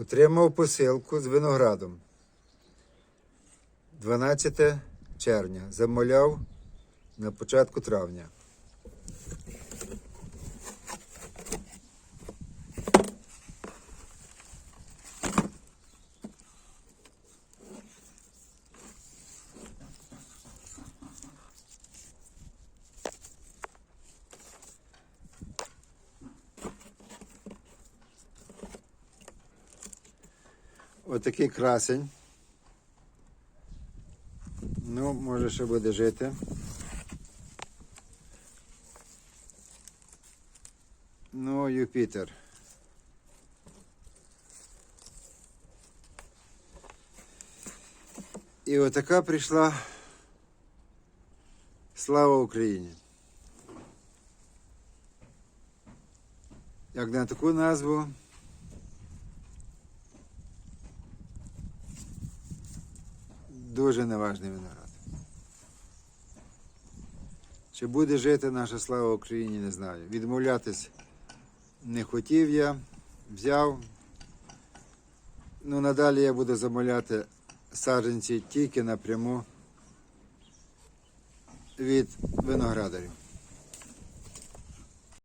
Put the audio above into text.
Отримав посилку з виноградом. 12 червня. Замовляв на початку травня. Отакий красень. Ну, може ще буде жити. Ну, Юпітер. І отака прийшла слава Україні. Як на таку назву дуже неважний виноград. Чи буде жити наша слава Україні, не знаю. Відмовлятись не хотів я, взяв. Ну, надалі я буду замовляти саджанці тільки напряму від виноградарів.